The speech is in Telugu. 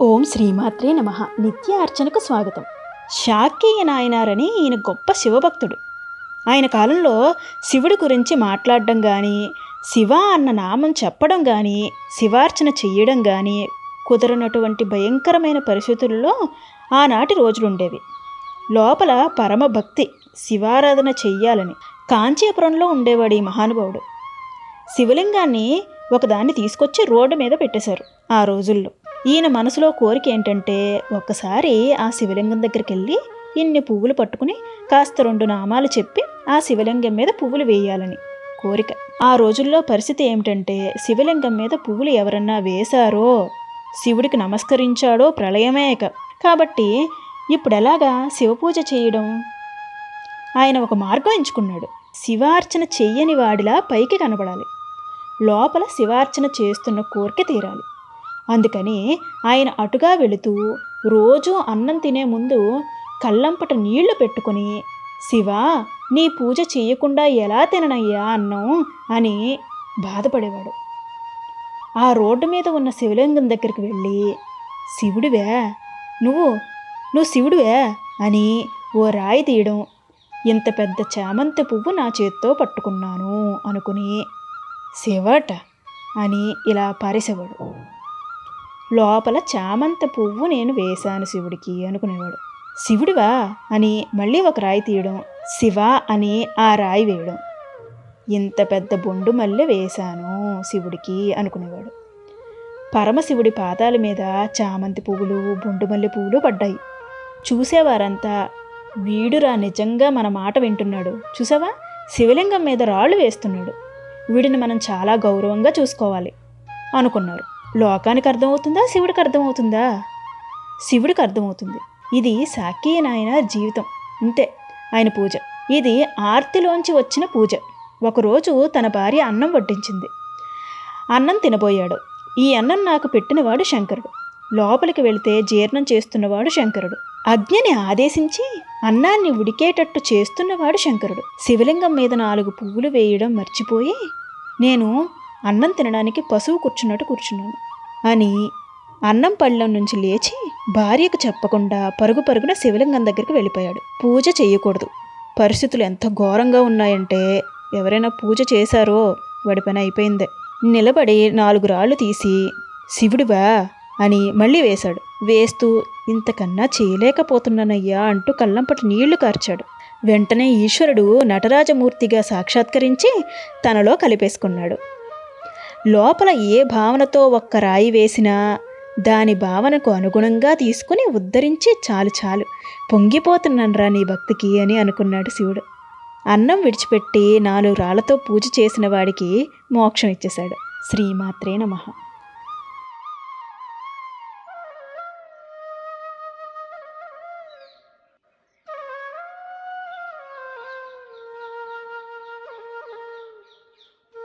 ఓం శ్రీమాత్రే నమ. నిత్య అర్చనకు స్వాగతం. శాక్యయ్య నాయనారని ఈయన గొప్ప శివభక్తుడు. ఆయన కాలంలో శివుడి గురించి మాట్లాడడం కానీ శివ అన్న నామం చెప్పడం కానీ శివార్చన చెయ్యడం కానీ కుదరనటువంటి భయంకరమైన పరిస్థితుల్లో ఆనాటి రోజులుండేవి. లోపల పరమ భక్తి శివారాధన చెయ్యాలని కాంచీపురంలో ఉండేవాడు ఈ మహానుభావుడు. శివలింగాన్ని ఒకదాన్ని తీసుకొచ్చి రోడ్డు మీద పెట్టేశారు ఆ రోజుల్లో. ఈయన మనసులో కోరిక ఏంటంటే ఒక్కసారి ఆ శివలింగం దగ్గరికి వెళ్ళి ఇన్ని పువ్వులు పట్టుకుని కాస్త రెండు నామాలు చెప్పి ఆ శివలింగం మీద పువ్వులు వేయాలని కోరిక. ఆ రోజుల్లో పరిస్థితి ఏమిటంటే శివలింగం మీద పువ్వులు ఎవరన్నా వేశారో శివుడికి నమస్కరించాడో ప్రళయమేక కాబట్టి ఇప్పుడు ఎలాగా శివపూజ చేయడం? ఆయన ఒక మార్గం ఎంచుకున్నాడు. శివార్చన చెయ్యని వాడిలా పైకి కనబడాలి. లోపల శివార్చన చేస్తున్న కోరిక తీరాలి. అందుకని ఆయన అటుగా వెళుతూ రోజూ అన్నం తినే ముందు కళ్ళంపట నీళ్ళు పెట్టుకుని శివ నీ పూజ చేయకుండా ఎలా తిననయ్యా అన్నం? అని బాధపడేవాడు. ఆ రోడ్డు మీద ఉన్న శివలింగం దగ్గరికి వెళ్ళి శివుడివే నువ్వు నువ్వు శివుడివే అని ఓ రాయి తీయడం ఇంత పెద్ద చామంతి పువ్వు నా చేత్తో పట్టుకున్నాను అనుకుని శివట అని ఇలా పారేసేవాడు. లోపల చామంత పువ్వు నేను వేశాను శివుడికి అనుకునేవాడు. శివుడివా? అని మళ్ళీ ఒక రాయి తీయడం శివ అని ఆ రాయి వేయడం. ఇంత పెద్ద బొండు మల్లె వేశాను శివుడికి అనుకునేవాడు. పరమశివుడి పాదాల మీద చామంతి పువ్వులు బొండు మల్లె పువ్వులు పడ్డాయి. చూసేవారంతా వీడురా నిజంగా మన మాట వింటున్నాడు. చూసావా? శివలింగం మీద రాళ్ళు వేస్తున్నాడు. వీడిని మనం చాలా గౌరవంగా చూసుకోవాలి అనుకున్నారు. లోకానికి అర్థమవుతుందా? శివుడికి అర్థమవుతుందా? శివుడికి అర్థమవుతుంది. ఇది సాకీయ నాయన జీవితం. ఇంతే. ఆయన పూజ. ఇది ఆర్తిలోంచి వచ్చిన పూజ. ఒకరోజు తన భార్య అన్నం వడ్డించింది. అన్నం తినబోయాడు. ఈ అన్నం నాకు పెట్టినవాడు శంకరుడు. లోపలికి వెళితే జీర్ణం చేస్తున్నవాడు శంకరుడు. అగ్నిని ఆదేశించి అన్నాన్ని ఉడికేటట్టు చేస్తున్నవాడు శంకరుడు. శివలింగం మీద నాలుగు పువ్వులు వేయడం మర్చిపోయి నేను అన్నం తినడానికి పశువు కూర్చున్నట్టు కూర్చున్నాను. అని అన్నం పళ్ళెం నుంచి లేచి భార్యకు చెప్పకుండా పరుగు పరుగున శివలింగం దగ్గరికి వెళ్ళిపోయాడు. పూజ చేయకూడదు. పరిస్థితులు ఎంత ఘోరంగా ఉన్నాయంటే ఎవరైనా పూజ చేశారో వాడి పని అయిపోయిందే. నిలబడి నాలుగు రాళ్ళు తీసి శివుడివా అని మళ్ళీ వేశాడు. వేస్తూ ఇంతకన్నా చేయలేకపోతున్నానయ్యా అంటూ కళ్ళంపటి నీళ్ళు కార్చాడు. వెంటనే ఈశ్వరుడు నటరాజమూర్తిగా సాక్షాత్కరించి తనలో కలిపేసుకున్నాడు. లోపల ఏ భావనతో ఒక్క రాయి వేసినా దాని భావనకు అనుగుణంగా తీసుకుని ఉద్ధరించి చాలు చాలు. పొంగిపోతున్నానరా నీ భక్తికి అని అనుకున్నాడు శివుడు. అన్నం విడిచిపెట్టి నాలుగు రాళ్ళతో పూజ చేసిన వాడికి మోక్షం ఇచ్చేశాడు. శ్రీమాత్రే నమః.